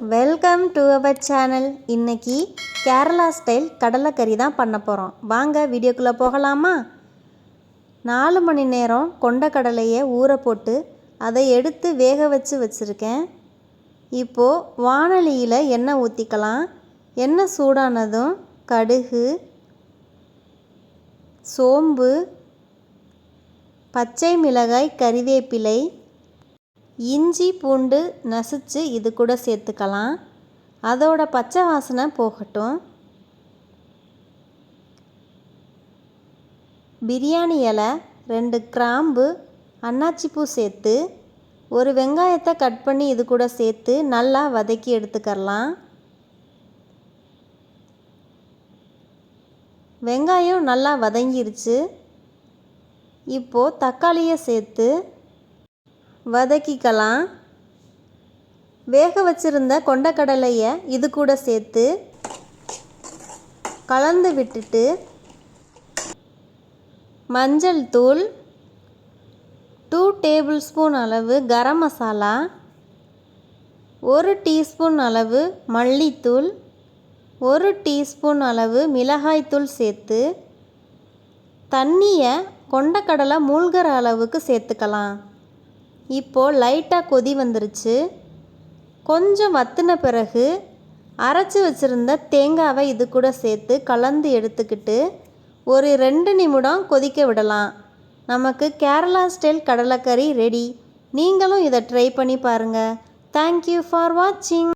Welcome to our channel. இன்னைக்கு Kerala style கடலைக்கறி தான் பண்ண போகிறோம் வாங்க வீடியோக்குள்ளே போகலாமா? நாலு மணி நேரம் கொண்ட கடலையை ஊற போட்டு அதை எடுத்து வேக வச்சு வச்சுருக்கேன். இப்போது வானலியில் எண்ணெய் ஊற்றிக்கலாம் எண்ணெய் சூடானதும் கடுகு சோம்பு பச்சை மிளகாய் கறிவேப்பிலை இஞ்சி பூண்டு நசுச்சு இது கூட சேர்த்துக்கலாம். அதோட பச்சை வாசனை போகட்டும். பிரியாணி இலை ரெண்டு கிராம்பு அன்னாச்சிப்பூ சேர்த்து ஒரு வெங்காயத்தை கட் பண்ணி இது கூட சேர்த்து நல்லா வதக்கி எடுத்துக்கரலாம். வெங்காயம் நல்லா வதங்கிருச்சு. இப்போது தக்காளியை சேர்த்து வதக்கிக்கலாம். வேக வச்சிருந்த கொண்டக்கடலையை இது கூட சேர்த்து கலந்து விட்டுட்டு மஞ்சள் தூள் டூ டேபிள் ஸ்பூன் அளவு கரம் மசாலா ஒரு டீஸ்பூன் அளவு மல்லித்தூள் ஒரு டீஸ்பூன் அளவு மிளகாய்த்தூள் சேர்த்து தண்ணியை கொண்டக்கடலை மூழ்கிற அளவுக்கு சேர்த்துக்கலாம். இப்போது லைட்டாக கொதி வந்துருச்சு. கொஞ்சம் வத்தின பிறகு அரைச்சி வச்சுருந்த தேங்காவை இது கூட சேர்த்து கலந்து எடுத்துக்கிட்டு ஒரு ரெண்டு நிமிடம் கொதிக்க விடலாம். நமக்கு கேரளா ஸ்டைல் கடலைக்கறி ரெடி நீங்களும் இதை ட்ரை பண்ணி பாருங்கள் தேங்க்யூ ஃபார் வாட்சிங்